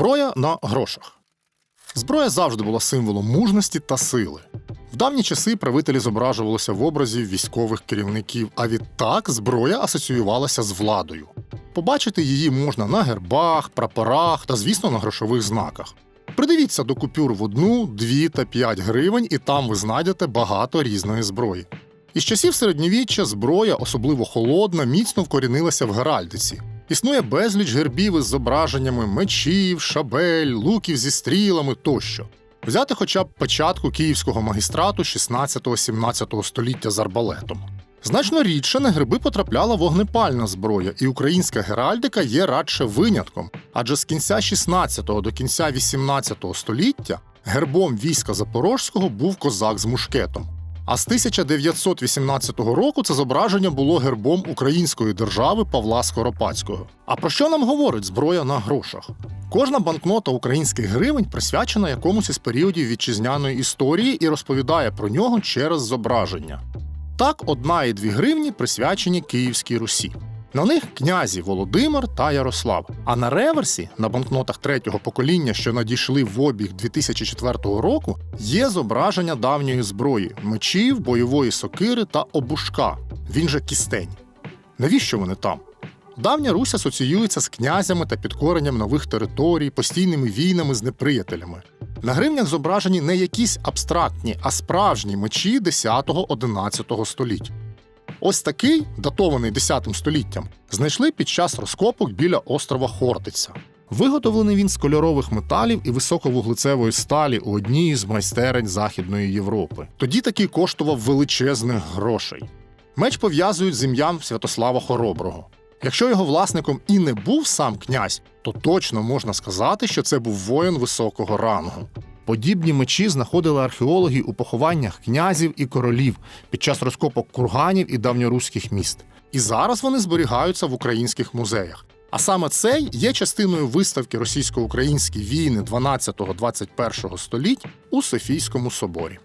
Зброя на грошах. Зброя завжди була символом мужності та сили. В давні часи правителі зображувалися в образі військових керівників, а відтак зброя асоціювалася з владою. Побачити її можна на гербах, прапорах та, звісно, на грошових знаках. Придивіться до купюр в одну, дві та п'ять гривень, і там ви знайдете багато різної зброї. Із часів середньовіччя зброя, особливо холодна, міцно вкорінилася в геральдиці. Існує безліч гербів із зображеннями мечів, шабель, луків зі стрілами тощо. Взяти хоча б початку київського магістрату 16-17 століття з арбалетом. Значно рідше на гриби потрапляла вогнепальна зброя, і українська геральдика є радше винятком, адже з кінця 16-го до кінця 18-го століття гербом війська Запорозького був козак з мушкетом. А з 1918 року це зображення було гербом української держави Павла Скоропадського. А про що нам говорить зброя на грошах? Кожна банкнота українських гривень присвячена якомусь із періодів вітчизняної історії і розповідає про нього через зображення. Так, одна і дві гривні присвячені Київській Русі. На них князі Володимир та Ярослав. А на реверсі, на банкнотах третього покоління, що надійшли в обіг 2004 року, є зображення давньої зброї мечів, бойової сокири та обушка. Він же кістень. Навіщо вони там? Давня Русь асоціюється з князями та підкоренням нових територій, постійними війнами з неприятелями. На гривнях зображені не якісь абстрактні, а справжні мечі 10-11 століть. Ось такий, датований 10 століттям, знайшли під час розкопок біля острова Хортиця. Виготовлений він з кольорових металів і високовуглецевої сталі у одній з майстерень Західної Європи. Тоді такий коштував величезних грошей. Меч пов'язують з ім'ям Святослава Хороброго. Якщо його власником і не був сам князь, то точно можна сказати, що це був воїн високого рангу. Подібні мечі знаходили археологи у похованнях князів і королів під час розкопок курганів і давньоруських міст. І зараз вони зберігаються в українських музеях. А саме цей є частиною виставки російсько-українські війни 12-21 століть у Софійському соборі.